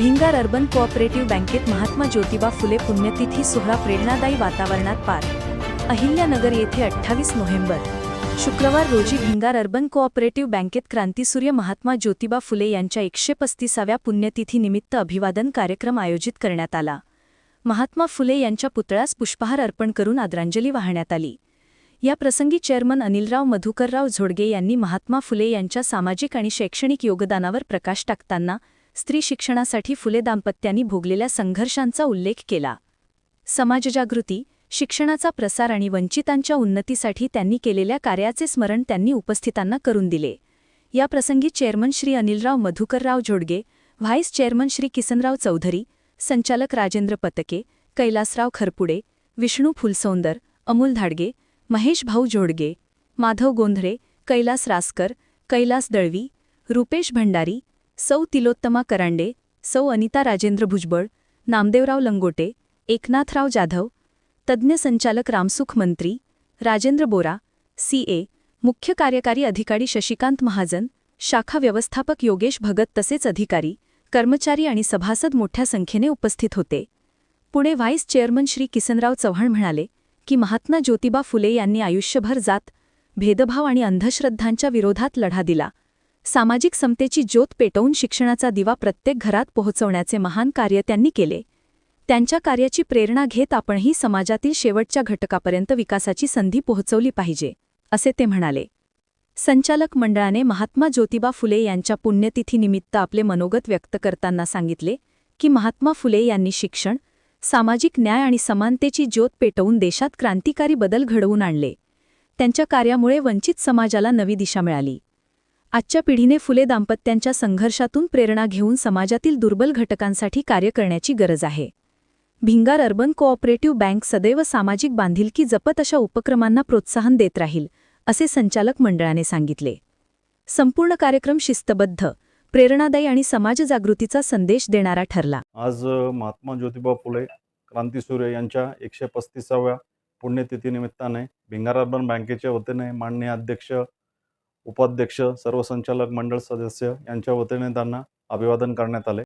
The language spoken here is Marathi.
भिंगार अर्बन कोऑपरेटिव्ह बँकेत महात्मा ज्योतिबा फुले पुण्यतिथी सोहळा प्रेरणादायी वातावरणात पार. अहिल्यानगर येथे अठ्ठावीस नोव्हेंबर. शुक्रवार रोजी भिंगार अर्बन कोऑपरेटिव्ह बँकेत क्रांतीसूर्य महात्मा ज्योतिबा फुले यांच्या एकशे पस्तीसाव्या पुण्यतिथीनिमित्त अभिवादन कार्यक्रम आयोजित करण्यात आला. महात्मा फुले यांच्या पुतळ्यास पुष्पहार अर्पण करून आदरांजली वाहण्यात आली. या प्रसंगी चेअरमन अनिलराव मधुकरराव झोडगे यांनी महात्मा फुले यांच्या सामाजिक आणि शैक्षणिक योगदानावर प्रकाश टाकताना स्त्री शिक्षणासाठी फुले दाम्पत्यांनी भोगलेल्या संघर्षांचा उल्लेख केला. समाजजागृती शिक्षणाचा प्रसार आणि वंचितांच्या उन्नतीसाठी त्यांनी केलेल्या कार्याचे स्मरण त्यांनी उपस्थितांना करून दिले. या प्रसंगी chairman Shri Anilrao Madhukarrao Zodge vice chairman Shri Kisanrao Chaudhari संचालक राजेंद्र पतके कैलासराव खरपुडे विष्णू फुलसौंदर अमोल धाडगे महेश भाऊ जोडगे माधव गोंधळे कैलास रासकर कैलास दळवी रुपेश भंडारी सौ तिलोत्तमा करांडे सौ अनिता राजेंद्र भुजबळ नामदेवराव लंगोटे एकनाथराव जाधव तज्ज्ञ संचालक रामसुख मंत्री राजेंद्र बोरा सीए मुख्य कार्यकारी अधिकारी शशिकांत महाजन शाखा व्यवस्थापक योगेश भगत तसेच अधिकारी कर्मचारी आणि सभासद मोठ्या संख्येने उपस्थित होते. पुणे व्हाईस चेअरमन श्री किसनराव चव्हाण म्हणाले की महात्मा ज्योतिबा फुले यांनी आयुष्यभर जात भेदभाव आणि अंधश्रद्धांच्या विरोधात लढा दिला. सामाजिक समतेची ज्योत पेटवून शिक्षणाचा दिवा प्रत्येक घरात पोहोचवण्याचे महान कार्य त्यांनी केले. त्यांच्या कार्याची प्रेरणा घेत आपणही समाजातील शेवटच्या घटकापर्यंत विकासाची संधी पोहोचवली पाहिजे असे ते म्हणाले. संचालक मंडळाने महात्मा ज्योतिबा फुले यांच्या पुण्यतिथीनिमित्त आपले मनोगत व्यक्त करताना सांगितले की महात्मा फुले यांनी शिक्षण सामाजिक न्याय आणि समानतेची ज्योत पेटवून देशात क्रांतिकारी बदल घडवून आणले. त्यांच्या कार्यामुळे वंचित समाजाला नवी दिशा मिळाली. आजच्या पिढीने फुले दाम्पत्यांच्या संघर्षातून प्रेरणा घेऊन समाजातील दुर्बल घटकांसाठी कार्य करण्याची गरज आहे. भिंगार अर्बन कोऑपरेटिव्ह बँक सदैव सामाजिक बांधिलकी जपत अशा उपक्रमांना प्रोत्साहन देत राहील असे संचालक मंडळाने सांगितले. संपूर्ण कार्यक्रम शिस्तबद्ध प्रेरणादायी आणि समाजजागृतीचा संदेश देणारा ठरला. आज महात्मा ज्योतिबा फुले क्रांतीसूर्य यांच्या एकशे पस्तीसाव्या पुण्यतिथीनिमित्ताने भिंगार अर्बन बँकेच्या वतीने माननीय अध्यक्ष उपाध्यक्ष सर्व संचालक मंडळ सदस्य यांच्या वतीने त्यांना अभिवादन करण्यात आले.